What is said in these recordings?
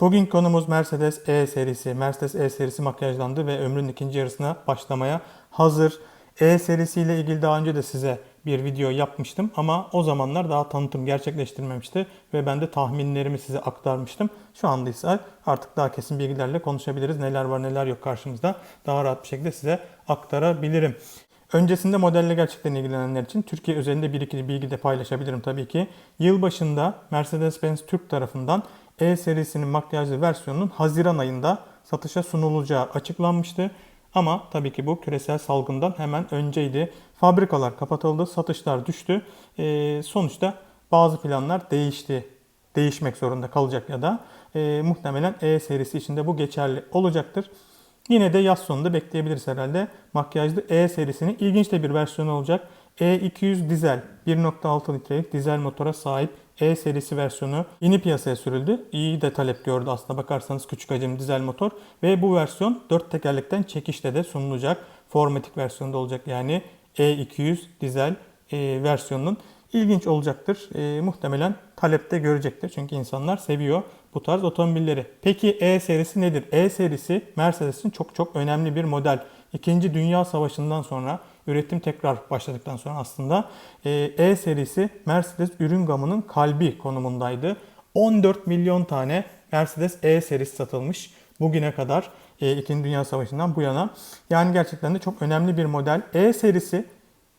Bugün konumuz Mercedes E serisi. Mercedes E serisi makyajlandı ve ömrünün ikinci yarısına başlamaya hazır. E serisiyle ilgili daha önce de size bir video yapmıştım ama o zamanlar daha tanıtım gerçekleştirmemişti ve ben de tahminlerimi size aktarmıştım. Şu anda ise artık daha kesin bilgilerle konuşabiliriz. Neler var neler yok karşımızda daha rahat bir şekilde size aktarabilirim. Öncesinde modelle gerçekten ilgilenenler için Türkiye üzerinde bir iki bilgi de paylaşabilirim tabii ki. Yılbaşında Mercedes-Benz Türk tarafından E serisinin makyajlı versiyonunun Haziran ayında satışa sunulacağı açıklanmıştı. Ama tabii ki bu küresel salgından hemen önceydi. Fabrikalar kapatıldı, satışlar düştü. Ee, sonuçta bazı planlar değişti. Değişmek zorunda kalacak ya da e, muhtemelen E serisi içinde bu geçerli olacaktır. Yine de yaz sonunda bekleyebiliriz herhalde. Makyajlı E serisinin ilginç de bir versiyonu olacak. E200 dizel 1.6 litrelik dizel motora sahip E serisi versiyonu yeni piyasaya sürüldü. İyi de talep gördü aslında bakarsanız küçük hacim dizel motor. Ve bu versiyon 4 tekerlekten çekişle de sunulacak. Formatik versiyonda olacak yani E200 dizel e, versiyonunun ilginç olacaktır. E, muhtemelen talepte görecektir. Çünkü insanlar seviyor bu tarz otomobilleri. Peki E serisi nedir? E serisi Mercedes'in çok çok önemli bir model. İkinci Dünya Savaşı'ndan sonra üretim tekrar başladıktan sonra aslında e, E serisi Mercedes ürün gamının kalbi konumundaydı. 14 milyon tane Mercedes E serisi satılmış bugüne kadar e, İkinci Dünya Savaşı'ndan bu yana. Yani gerçekten de çok önemli bir model. E serisi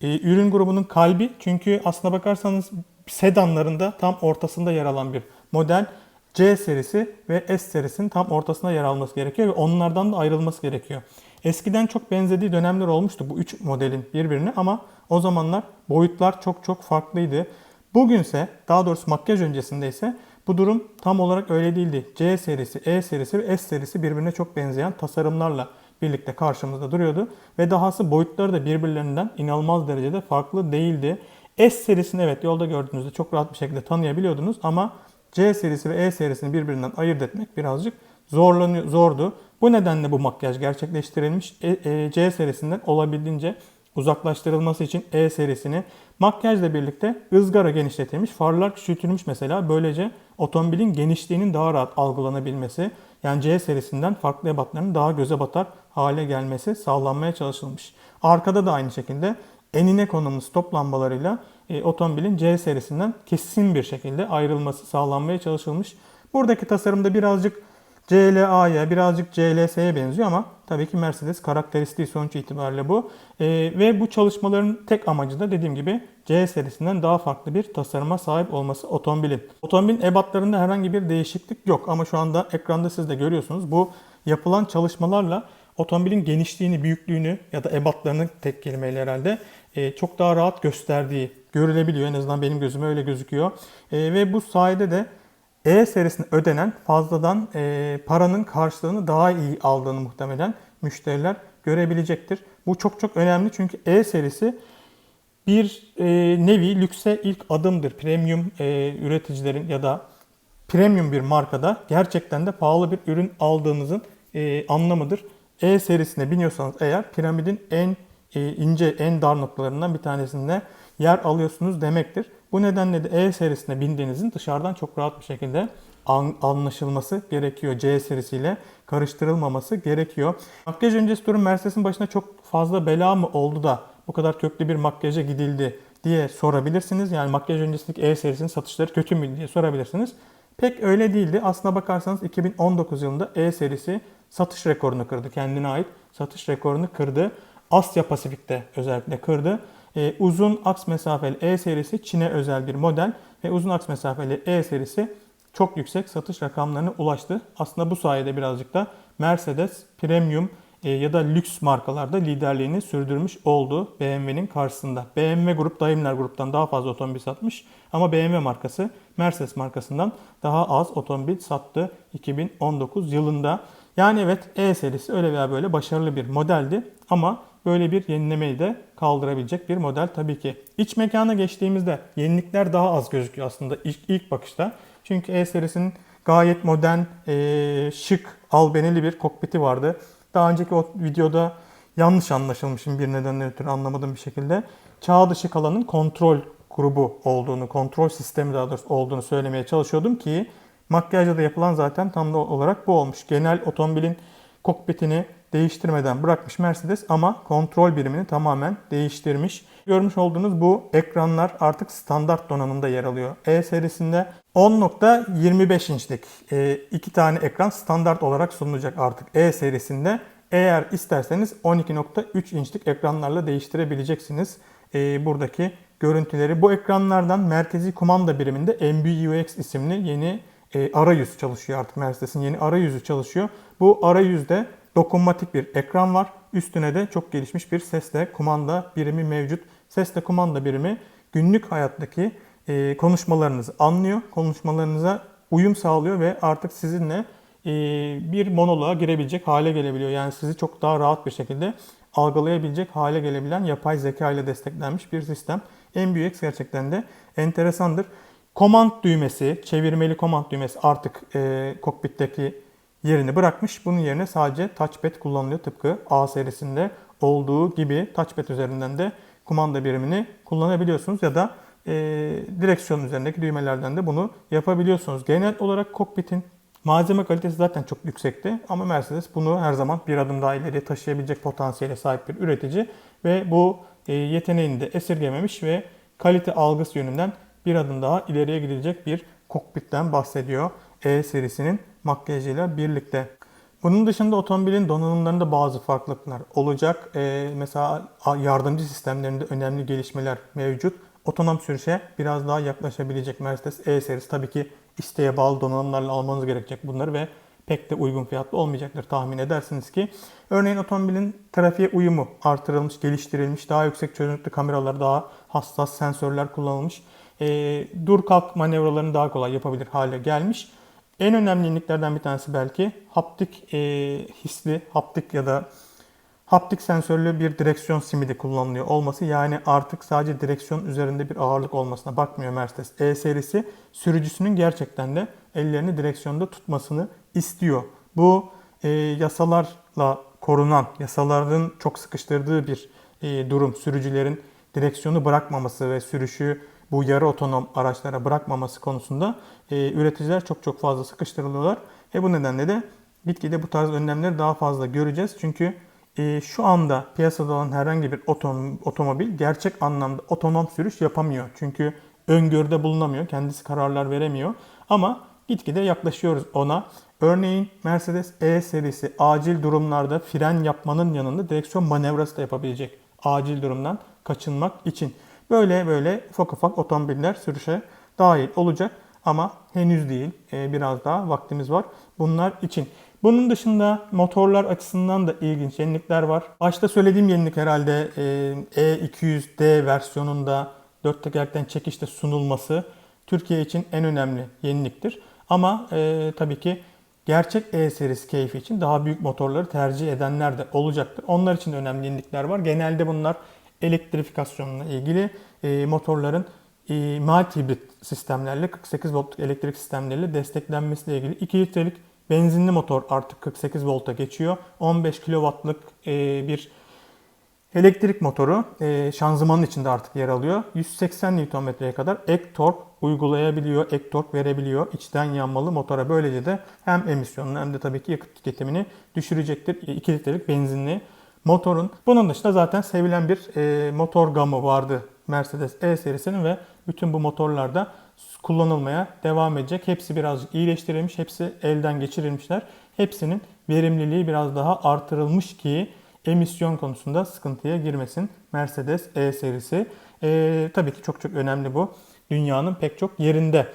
e, ürün grubunun kalbi çünkü aslına bakarsanız sedanlarında tam ortasında yer alan bir model. C serisi ve S serisinin tam ortasına yer alması gerekiyor ve onlardan da ayrılması gerekiyor. Eskiden çok benzediği dönemler olmuştu bu üç modelin birbirine ama o zamanlar boyutlar çok çok farklıydı. Bugünse daha doğrusu makyaj öncesinde ise bu durum tam olarak öyle değildi. C serisi, E serisi ve S serisi birbirine çok benzeyen tasarımlarla birlikte karşımızda duruyordu. Ve dahası boyutları da birbirlerinden inanılmaz derecede farklı değildi. S serisini evet yolda gördüğünüzde çok rahat bir şekilde tanıyabiliyordunuz ama C serisi ve E serisini birbirinden ayırt etmek birazcık zorlanıyor, zordu. Bu nedenle bu makyaj gerçekleştirilmiş. E, e, C serisinden olabildiğince uzaklaştırılması için E serisini makyajla birlikte ızgara genişletilmiş, farlar küçültülmüş mesela. Böylece otomobilin genişliğinin daha rahat algılanabilmesi, yani C serisinden farklı ebatların daha göze batar hale gelmesi sağlanmaya çalışılmış. Arkada da aynı şekilde enine konumlu stop lambalarıyla e, otomobilin C serisinden kesin bir şekilde ayrılması sağlanmaya çalışılmış. Buradaki tasarımda birazcık CLA'ya, birazcık CLS'ye benziyor ama tabii ki Mercedes karakteristiği sonuç itibariyle bu. E, ve bu çalışmaların tek amacı da dediğim gibi C serisinden daha farklı bir tasarıma sahip olması otomobilin. Otomobilin ebatlarında herhangi bir değişiklik yok ama şu anda ekranda siz de görüyorsunuz. Bu yapılan çalışmalarla otomobilin genişliğini, büyüklüğünü ya da ebatlarını tek kelimeyle herhalde e, çok daha rahat gösterdiği görülebiliyor. En azından benim gözüme öyle gözüküyor. E, ve bu sayede de E serisine ödenen fazladan e, paranın karşılığını daha iyi aldığını muhtemelen müşteriler görebilecektir. Bu çok çok önemli çünkü E serisi bir e, nevi lükse ilk adımdır. Premium e, üreticilerin ya da premium bir markada gerçekten de pahalı bir ürün aldığınızın e, anlamıdır. E serisine biniyorsanız eğer piramidin en e, ince, en dar noktalarından bir tanesinde yer alıyorsunuz demektir. Bu nedenle de E serisine bindiğinizin dışarıdan çok rahat bir şekilde an, anlaşılması gerekiyor. C serisiyle karıştırılmaması gerekiyor. Makyaj öncesi durum Mercedes'in başına çok fazla bela mı oldu da bu kadar köklü bir makyaja gidildi diye sorabilirsiniz. Yani makyaj öncesindeki E serisinin satışları kötü mü diye sorabilirsiniz. Pek öyle değildi. Aslına bakarsanız 2019 yılında E serisi satış rekorunu kırdı. Kendine ait satış rekorunu kırdı. Asya Pasifik'te özellikle kırdı. Ee, uzun aks mesafeli E serisi Çin'e özel bir model ve uzun aks mesafeli E serisi çok yüksek satış rakamlarına ulaştı. Aslında bu sayede birazcık da Mercedes Premium e, ya da lüks markalarda liderliğini sürdürmüş oldu BMW'nin karşısında. BMW grup Daimler gruptan daha fazla otomobil satmış ama BMW markası Mercedes markasından daha az otomobil sattı 2019 yılında. Yani evet E serisi öyle veya böyle başarılı bir modeldi ama böyle bir yenilemeyi de kaldırabilecek bir model tabii ki. İç mekana geçtiğimizde yenilikler daha az gözüküyor aslında ilk, ilk bakışta. Çünkü E serisinin gayet modern, e, şık, albenili bir kokpiti vardı. Daha önceki o videoda yanlış anlaşılmışım bir nedenden ötürü anlamadığım bir şekilde. Çağ dışı kalanın kontrol grubu olduğunu, kontrol sistemi daha doğrusu olduğunu söylemeye çalışıyordum ki Makyajda da yapılan zaten tam da olarak bu olmuş. Genel otomobilin kokpitini değiştirmeden bırakmış Mercedes ama kontrol birimini tamamen değiştirmiş. Görmüş olduğunuz bu ekranlar artık standart donanımda yer alıyor. E serisinde 10.25 inçlik e, iki tane ekran standart olarak sunulacak artık E serisinde. Eğer isterseniz 12.3 inçlik ekranlarla değiştirebileceksiniz e, buradaki görüntüleri. Bu ekranlardan merkezi kumanda biriminde MBUX isimli yeni e, arayüz çalışıyor artık Mercedes'in yeni arayüzü çalışıyor. Bu arayüzde dokunmatik bir ekran var. Üstüne de çok gelişmiş bir sesle kumanda birimi mevcut. Sesle kumanda birimi günlük hayattaki e, konuşmalarınızı anlıyor. Konuşmalarınıza uyum sağlıyor ve artık sizinle e, bir monoloğa girebilecek hale gelebiliyor. Yani sizi çok daha rahat bir şekilde algılayabilecek hale gelebilen yapay zeka ile desteklenmiş bir sistem. MBUX gerçekten de enteresandır. Command düğmesi, çevirmeli command düğmesi artık e, kokpitteki yerini bırakmış. Bunun yerine sadece touchpad kullanılıyor tıpkı A serisinde olduğu gibi touchpad üzerinden de kumanda birimini kullanabiliyorsunuz ya da e, direksiyon üzerindeki düğmelerden de bunu yapabiliyorsunuz. Genel olarak kokpitin malzeme kalitesi zaten çok yüksekti ama Mercedes bunu her zaman bir adım daha ileriye taşıyabilecek potansiyele sahip bir üretici ve bu e, yeteneğini de esirgememiş ve kalite algısı yönünden bir adım daha ileriye gidilecek bir kokpitten bahsediyor E serisinin makyajıyla birlikte. Bunun dışında otomobilin donanımlarında bazı farklılıklar olacak. Ee, mesela yardımcı sistemlerinde önemli gelişmeler mevcut. Otonom sürüşe biraz daha yaklaşabilecek Mercedes E serisi tabii ki isteğe bağlı donanımlarla almanız gerekecek bunları ve pek de uygun fiyatlı olmayacaktır tahmin edersiniz ki. Örneğin otomobilin trafiğe uyumu artırılmış, geliştirilmiş, daha yüksek çözünürlüklü kameralar, daha hassas sensörler kullanılmış. E, dur kalk manevralarını daha kolay yapabilir hale gelmiş. En önemli yeniliklerden bir tanesi belki haptik e, hisli, haptik ya da haptik sensörlü bir direksiyon simidi kullanılıyor olması. Yani artık sadece direksiyon üzerinde bir ağırlık olmasına bakmıyor Mercedes E serisi. Sürücüsünün gerçekten de ellerini direksiyonda tutmasını istiyor. Bu e, yasalarla korunan, yasaların çok sıkıştırdığı bir e, durum. Sürücülerin direksiyonu bırakmaması ve sürüşü bu yarı otonom araçlara bırakmaması konusunda e, üreticiler çok çok fazla sıkıştırılıyorlar. E bu nedenle de gitgide bu tarz önlemleri daha fazla göreceğiz. Çünkü e, şu anda piyasada olan herhangi bir otom, otomobil gerçek anlamda otonom sürüş yapamıyor. Çünkü öngörüde bulunamıyor, kendisi kararlar veremiyor. Ama gitgide yaklaşıyoruz ona. Örneğin Mercedes E serisi acil durumlarda fren yapmanın yanında direksiyon manevrası da yapabilecek. Acil durumdan kaçınmak için. Böyle böyle ufak ufak otomobiller sürüşe dahil olacak ama henüz değil. Ee, biraz daha vaktimiz var bunlar için. Bunun dışında motorlar açısından da ilginç yenilikler var. Başta söylediğim yenilik herhalde E200D versiyonunda 4 tekerlekten çekişte sunulması Türkiye için en önemli yeniliktir. Ama e, tabii ki gerçek E serisi keyfi için daha büyük motorları tercih edenler de olacaktır. Onlar için de önemli yenilikler var. Genelde bunlar elektrifikasyonla ilgili e, motorların e, mild hibrit sistemlerle 48 voltluk elektrik sistemleriyle desteklenmesiyle ilgili 2 litrelik benzinli motor artık 48 volta geçiyor. 15 kW'lık e, bir elektrik motoru e, şanzımanın içinde artık yer alıyor. 180 Nm'ye kadar ek tork uygulayabiliyor, ek tork verebiliyor içten yanmalı motora. Böylece de hem emisyonunu hem de tabii ki yakıt tüketimini düşürecektir. 2 litrelik benzinli motorun. Bunun dışında zaten sevilen bir e, motor gamı vardı Mercedes E serisinin ve bütün bu motorlarda kullanılmaya devam edecek. Hepsi birazcık iyileştirilmiş, hepsi elden geçirilmişler. Hepsinin verimliliği biraz daha artırılmış ki emisyon konusunda sıkıntıya girmesin Mercedes E serisi. E, tabii ki çok çok önemli bu. Dünyanın pek çok yerinde.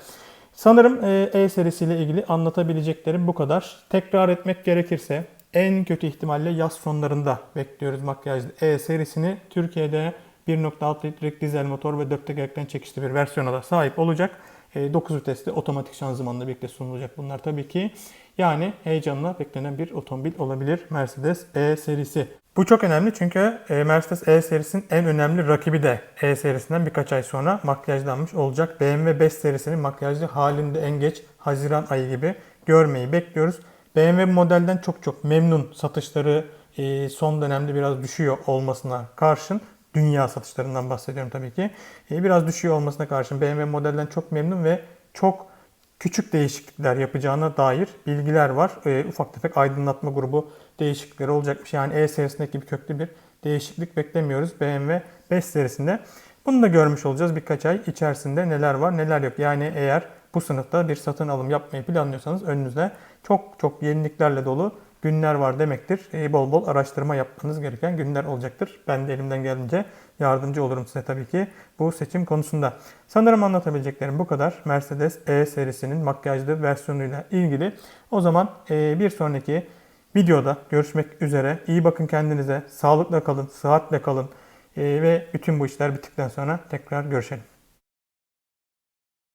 Sanırım E, e serisiyle ilgili anlatabileceklerim bu kadar. Tekrar etmek gerekirse en kötü ihtimalle yaz sonlarında bekliyoruz makyajlı E serisini. Türkiye'de 1.6 litrelik dizel motor ve 4 tekerlekten çekişli bir versiyona da sahip olacak. 9 e, vitesli otomatik şanzımanla birlikte sunulacak bunlar tabii ki. Yani heyecanla beklenen bir otomobil olabilir Mercedes E serisi. Bu çok önemli çünkü e, Mercedes E serisinin en önemli rakibi de E serisinden birkaç ay sonra makyajlanmış olacak. BMW 5 serisinin makyajlı halinde en geç Haziran ayı gibi görmeyi bekliyoruz. BMW modelden çok çok memnun satışları e, son dönemde biraz düşüyor olmasına karşın dünya satışlarından bahsediyorum tabii ki. E, biraz düşüyor olmasına karşın BMW modelden çok memnun ve çok küçük değişiklikler yapacağına dair bilgiler var. E, ufak tefek aydınlatma grubu değişiklikleri olacakmış. Yani E serisindeki gibi köklü bir değişiklik beklemiyoruz BMW 5 serisinde. Bunu da görmüş olacağız birkaç ay içerisinde neler var neler yok. Yani eğer bu sınıfta bir satın alım yapmayı planlıyorsanız önünüzde çok çok yeniliklerle dolu günler var demektir. Bol bol araştırma yapmanız gereken günler olacaktır. Ben de elimden geldiğince yardımcı olurum size tabii ki bu seçim konusunda. Sanırım anlatabileceklerim bu kadar. Mercedes E serisinin makyajlı versiyonuyla ilgili. O zaman e, bir sonraki videoda görüşmek üzere. İyi bakın kendinize. Sağlıkla kalın, sıhhatle kalın. E, ve bütün bu işler bittikten sonra tekrar görüşelim.